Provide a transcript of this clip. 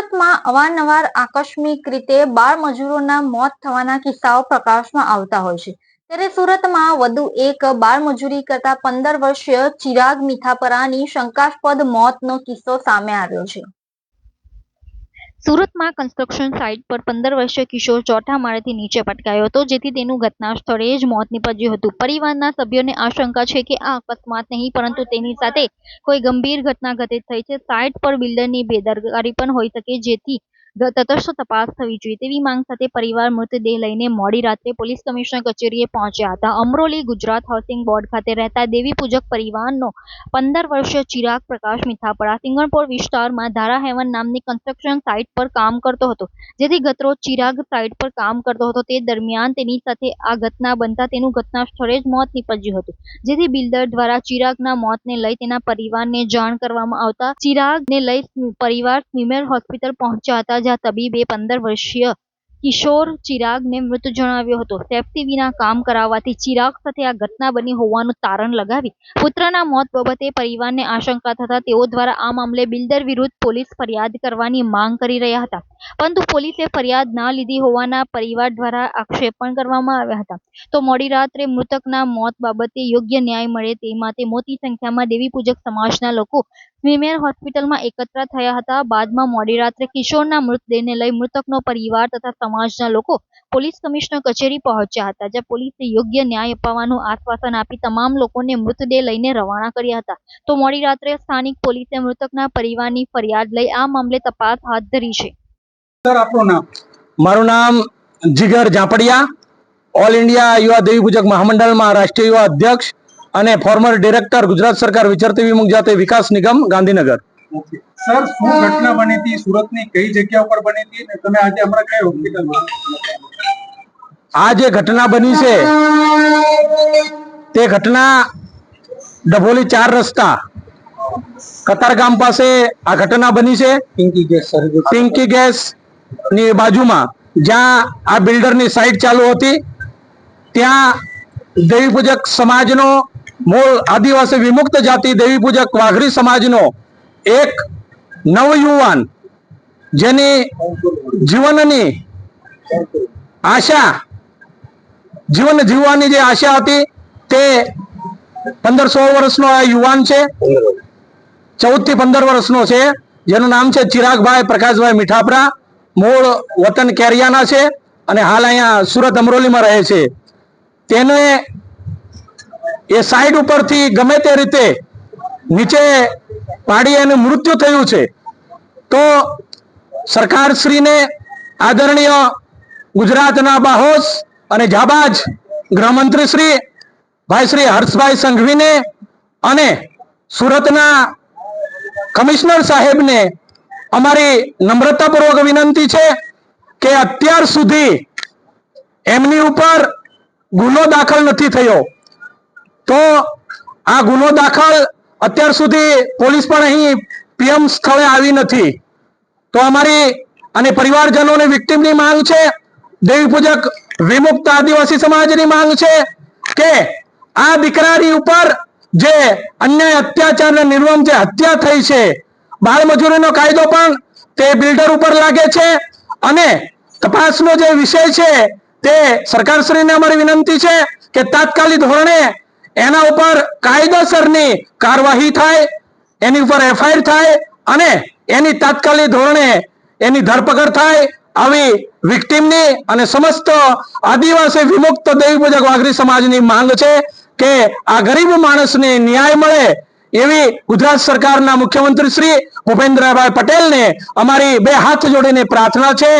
સુરતમાં અવારનવાર આકસ્મિક રીતે બાળ મજૂરોના મોત થવાના કિસ્સાઓ પ્રકાશમાં આવતા હોય છે. ત્યારે સુરતમાં વધુ એક બાળ મજૂરી કરતા પંદર વર્ષીય ચિરાગ મીઠાપરાની શંકાસ્પદ મોતનો કિસ્સો સામે આવ્યો છે. સુરતમાં કન્સ્ટ્રક્શન સાઇટ પર પંદર વર્ષીય કિશોર ચોથા માળેથી નીચે પટકાયો હતો, જેથી તેનું ઘટના સ્થળે જ મોત નીપજ્યું હતું. પરિવારના સભ્યોને આશંકા છે કે આ અકસ્માત નહીં, પરંતુ તેની સાથે કોઈ ગંભીર ઘટના ઘટિત થઈ છે. સાઇટ પર બિલ્ડરની બેદરકારી પણ હોઈ શકે, જેથી તટસ્થ તપાસ થવી જોઈએ. તેવી માંગ સાથે પરિવાર મૃતદેહ લઈને મોડી રાત્રે પોલીસ કમિશનર કચેરીએ પહોંચ્યા હતા. અમરોલી ગુજરાત હાઉસિંગ બોર્ડ ખાતે રહેતા દેવી પૂજક પરિવારનો પંદર વર્ષીય ચિરાગ પ્રકાશ મીઠાપરા સિંગણપોર વિસ્તારમાં ધારા હેવન નામની કન્સ્ટ્રક્શન સાઇટ પર કામ કરતો હતો. જેથી ગતરો ચિરાગ સાઇટ પર કામ કરતો હતો. તે દરમિયાન તેની સાથે આ ઘટના બનતા તેનું ઘટના સ્થળે જ મોત નીપજ્યું હતું. જેથી બિલ્ડર દ્વારા ચિરાગના મોતને લઈ તેના પરિવારને જાણ કરવામાં આવતા ચિરાગને લઈ પરિવાર સ્મીમેર હોસ્પિટલ પહોંચ્યા હતા. જ્યાં તબીબે પંદર વર્ષીય કિશોર ચિરાગને મૃત જણાવ્યો હતો. સેફટી વિના કામ કરાવવાથી ચિરાગ સાથે આ ઘટના બની હોવાનું તારણ લગાવી પુત્રના મોત બાબતે પરિવારને આશંકા થતા તેઓ દ્વારા આ મામલે બિલ્ડર વિરુદ્ધ પોલીસ ફરિયાદ કરવાની માંગ કરી રહ્યા હતા. પરંતુ પોલીસે ફરિયાદ ના લીધી હોવાના પરિવાર દ્વારા આક્ષેપ પણ કરવામાં આવ્યા હતા. તો મોડી રાત્રે મૃતકના મોત બાબતે યોગ્ય ન્યાય મળે તે માટે મોટી સંખ્યામાં દેવી પૂજક સમાજના લોકો સ્મીમેર હોસ્પિટલમાં એકત્ર થયા હતા. બાદમાં મોડી રાત્રે કિશોરના મૃતદેહને લઈ મૃતકનો પરિવાર તથા સમાજના લોકો પોલીસ કમિશનર કચેરી પહોંચ્યા હતા, જ્યાં પોલીસે યોગ્ય ન્યાય અપાવવાનું આશ્વાસન આપી તમામ લોકોને મૃતદેહ લઈને રવાના કર્યા હતા. તો મોડી રાત્રે સ્થાનિક પોલીસે મૃતકના પરિવારની ફરિયાદ લઈ આ મામલે તપાસ હાથ ધરી છે. મારું નામ જીગર ઝાપડિયા. ઓલ ઇન્ડિયા યુવા દેવી પૂજક મહામંડળમાં રાષ્ટ્રીય યુવા અધ્યક્ષ અને ફોર્મર ડિરેક્ટર ગુજરાત સરકાર વિચરતી વિમુખ જાતિ વિકાસ નિગમ ગાંધીનગર. સર શું ઘટના બની હતી? સુરતની કઈ જગ્યા ઉપર બની હતી? તમે આજે હમણાં કઈ હોસ્પિટલમાં આ જે ઘટના બની છે તે ઘટના ડભોલી ચાર રસ્તા કતારગામ પાસે આ ઘટના બની છે. પિંકી ગેસ પિંકી ગેસની બાજુમાં જ્યાં આ બિલ્ડરની સાઇટ ચાલુ હતી. ત્યાં દેવી પૂજક સમાજનો મૂળ આદિવાસી વિમુક્ત જાતિ દેવી પૂજક વાઘરી સમાજનો એક નવયુવાન જેની જીવનની આશા, જીવન જીવવાની જે આશા હતી તે પંદર સોળ વર્ષનો આ યુવાન છે. ચૌદથી પંદર વર્ષનો છે. જેનું નામ છે ચિરાગભાઈ પ્રકાશભાઈ મીઠાપરા. મૂળ વતન કેરિયાના છે અને હાલ અહીંયા સુરત અમરોલીમાં રહે છે. તેને એ સાઈડ ઉપરથી ગમે તે રીતે નીચે પાડી અને મૃત્યુ થયું છે, તો સરકારશ્રીને આદરણીય ગુજરાતના બાહોશ અને જાબાજ ગૃહમંત્રી શ્રી ભાઈ શ્રી હર્ષભાઈ સંઘવીને અને સુરતના કમિશનર સાહેબને અમારી નમ્રતાપૂર્વક વિનંતી છે કે અત્યાર સુધી એમની ઉપર ગુનો દાખલ નથી થયો. તો આ ગુનો દાખલ અત્યાર સુધી પોલીસ પણ અહીં પીએમ સ્થળે આવી નથી. તો અમારી અને પરિવારજનોની વિક્ટીમની માંગ છે દેવી પૂજક વિમુક્ત આદિવાસી સમાજની માંગ છે કે આ દીકરાની ઉપર જે અન્યાય અત્યાચાર અને નિર્મમ જે હત્યા થઈ છે, બાળ મજૂરીનો કાયદો પણ તે બિલ્ડર ઉપર લાગે છે અને તપાસનો જે વિષય છે તે સરકારશ્રીને અમારી વિનંતી છે કે તાત્કાલિક ધોરણે એના ઉપર કાયદેસરની કાર્યવાહી થાય, એની ઉપર એફઆઈઆર થાય અને એની તાત્કાલિક ધોરણે એની ધરપકડ થાય આવી વિક્ટીમની અને સમસ્ત આદિવાસી વિમુક્ત દેવી પૂજક વાઘરી સમાજની માંગ છે કે આ ગરીબ માણસને ન્યાય મળે એવી ગુજરાત સરકારના મુખ્યમંત્રી શ્રી ભૂપેન્દ્રભાઈ પટેલને અમારી બે હાથ જોડીને પ્રાર્થના છે.